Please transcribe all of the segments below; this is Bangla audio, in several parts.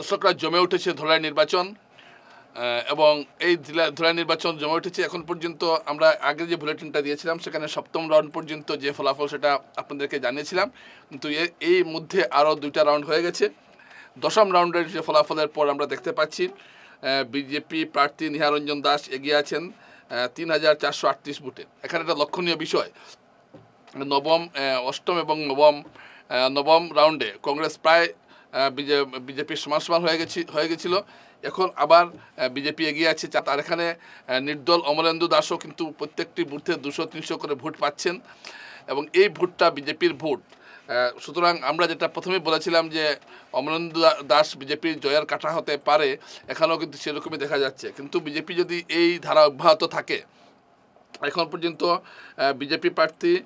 দর্শকরা জমে উঠেছে ধলাই নির্বাচন এবং এই ধুলা- ধলাই নির্বাচন জমে উঠেছে। এখন পর্যন্ত আমরা আগে যে বুলেটিনটা দিয়েছিলাম, সেখানে সপ্তম রাউন্ড পর্যন্ত যে ফলাফল সেটা আপনাদেরকে জানিয়েছিলাম। কিন্তু এই মধ্যে আরও দুইটা রাউন্ড হয়ে গেছে। দশম রাউন্ডের যে ফলাফলের পর আমরা দেখতে পাচ্ছি বিজেপি প্রার্থী নিহারঞ্জন দাস এগিয়ে আছেন তিন হাজার চারশো আটত্রিশ বুটে এখানে একটা লক্ষণীয় বিষয়, নবম অষ্টম এবং নবম নবম রাউন্ডে কংগ্রেস প্রায় বিজেপির সমান সমান হয়ে গেছি, হয়ে গেছিল। এখন আবার বিজেপি এগিয়ে আছে। তার এখানে নির্দল অমলেন্দু দাসও কিন্তু প্রত্যেকটি বুথে দুশো, তিনশো করে ভোট পাচ্ছেন। এবং এই ভোটটা বিজেপির ভোট। সুতরাং আমরা যেটা প্রথমে বলেছিলাম যে, অমলেন্দু দা- দাস বিজেপির জয়ের কাঠা হতে পারে, এখানেও কিন্তু সেরকমই দেখা যাচ্ছে। কিন্তু বিজেপি যদি এই ধারা অব্যাহত থাকে, এখন পর্যন্ত বিজেপি প্রার্থী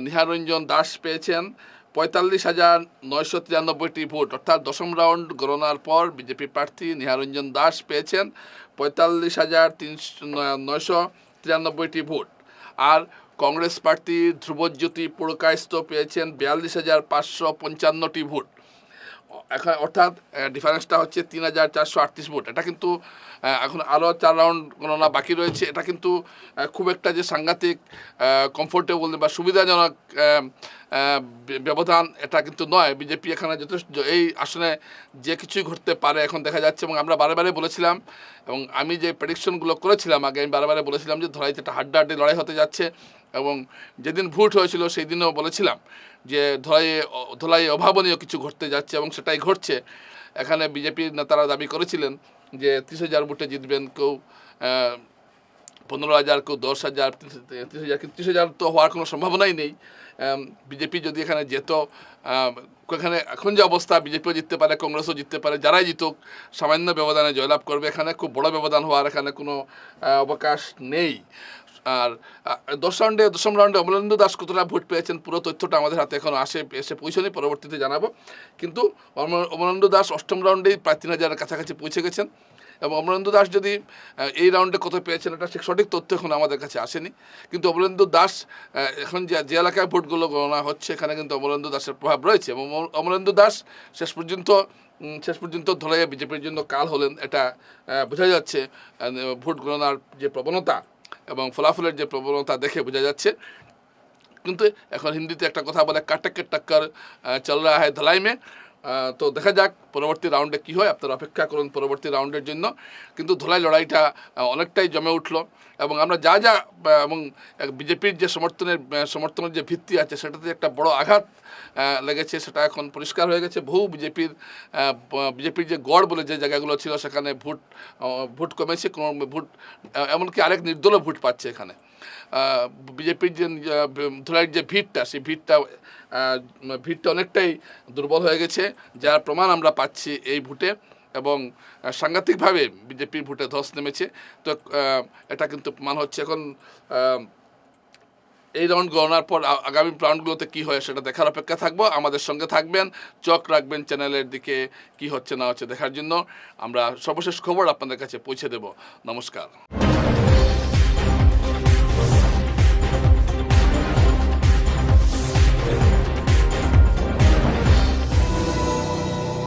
নিহারঞ্জন দাস পেয়েছেন। পঁয়তাল্লিশ হাজার নয়শো তিরানব্বইটি ভোট। অর্থাৎ দশম রাউন্ড গণনার পর বিজেপি প্রার্থী নিহারঞ্জন দাস পেয়েছেন পঁয়তাল্লিশ হাজার তিনশো নয়শো তিরানব্বইটি ভোট। আর কংগ্রেস প্রার্থী ধ্রুবজ্যোতি পুরকায়স্ত পেয়েছেন বিয়াল্লিশ হাজার পাঁচশো পঞ্চান্নটি ভোট। এখন অর্থাৎ ডিফারেন্সটা হচ্ছে তিন হাজার চারশো আটত্রিশ ভোট। এটা কিন্তু এখন আরও চার রাউন্ড গণনা বাকি রয়েছে। এটা কিন্তু খুব একটা যে সাংঘাতিক কমফোর্টেবল বা সুবিধাজনক ব্যবধান এটা কিন্তু নয়। বিজেপি এখানে যথেষ্ট এই আসনে যে কিছুই ঘটতে পারে এখন দেখা যাচ্ছে এবং আমরা বারে বলেছিলাম এবং আমি যে প্রেডিকশনগুলো করেছিলাম, আগে আমি বারে বারে বলেছিলাম যে ধরাইতে একটা হাড্ডাহাড্ডি লড়াই হতে যাচ্ছে এবং যেদিন ভোট হয়েছিল সেই দিনও বলেছিলাম। যে ধলাইয়ে ধলাইয়ে অভাবনীয় কিছু ঘটতে যাচ্ছে এবং সেটাই ঘটছে। এখানে বিজেপির নেতারা দাবি করেছিলেন যে ত্রিশ হাজার ভোটে জিতবেন কেউ পনেরো হাজার কেউ দশ হাজার, ত্রিশ হাজার কিন্তু ত্রিশ হাজার তো হওয়ার কোনো সম্ভাবনাই নেই। বিজেপি যদি এখানে যেত এখানে এখন যে অবস্থা, বিজেপিও জিততে পারে, কংগ্রেসও জিততে পারে, যারাই জিতুক, সামান্য ব্যবধানে জয়লাভ করবে। এখানে খুব বড় ব্যবধান হওয়ার এখানে কোনো অবকাশ নেই। আর দশ রাউন্ডে দশম রাউন্ডে অমলেন্দু দাস কতটা ভোট পেয়েছেন, পুরো তথ্যটা আমাদের হাতে এখন আসে, এসে পৌঁছনি পরবর্তীতে জানাব। কিন্তু অমল- অমলেন্দু দাস অষ্টম রাউন্ডেই প্রায় তিন হাজারের কাছাকাছি পৌঁছে গেছেন। এবং অমলেন্দু দাস যদি এই রাউন্ডে কত পেয়েছেন এটা ঠিক সঠিক তথ্য এখন আমাদের কাছে আসেনি। কিন্তু অমলেন্দু দাস এখন যে যে এলাকায় ভোটগুলো গণনা হচ্ছে, এখানে কিন্তু অমলেন্দু দাসের প্রভাব রয়েছে এবং অমলেন্দু দাস শেষ পর্যন্ত শেষ পর্যন্ত ধরাইয়া বিজেপির জন্য কাল হলেন এটা বোঝা যাচ্ছে ভোট গণনার যে প্রবণতা এবং ফলাফলের যে প্রবণতা দেখে বোঝা যাচ্ছে। কিন্তু এখন হিন্দিতে একটা কথা বলে কাটকে টক্কর চল রা হ্যায় ধলাই মে তো দেখা যাক পরবর্তী রাউন্ডে কী হয়? আপনারা অপেক্ষা করুন পরবর্তী রাউন্ডের জন্য। কিন্তু ধলাই লড়াইটা অনেকটাই জমে উঠল এবং আমরা যা যা এবং বিজেপির যে সমর্থনের সমর্থনের যে ভিত্তি আছে, সেটাতে একটা বড় আঘাত লেগেছে, সেটা এখন পরিষ্কার হয়ে গেছে। বহু বিজেপির বিজেপির যে গড় বলে যে জায়গাগুলো ছিল, সেখানে ভোট ভোট কমেছে, কোনো ভোট এমনকি আরেক নির্দলও ভোট পাচ্ছে এখানে। বিজেপির যে ধুলাইয়ের যে ভিড়টা, সেই ভিড়টা ভিড়টা অনেকটাই দুর্বল হয়ে গেছে, যার প্রমাণ আমরা পাচ্ছি এই ভোটে এবং সাংঘাতিকভাবে বিজেপির ভোটে ধস নেমেছে। তো এটা কিন্তু প্রমাণ হচ্ছে এখন এই রাউন্ড গণনার পর আগামী রাউন্ডগুলোতে কী হয় সেটা দেখার অপেক্ষা থাকব। আমাদের সঙ্গে থাকবেন, চোখ রাখবেন চ্যানেলের দিকে কি হচ্ছে না হচ্ছে দেখার জন্য। আমরা সর্বশেষ খবর আপনাদের কাছে পৌঁছে দেব। নমস্কার।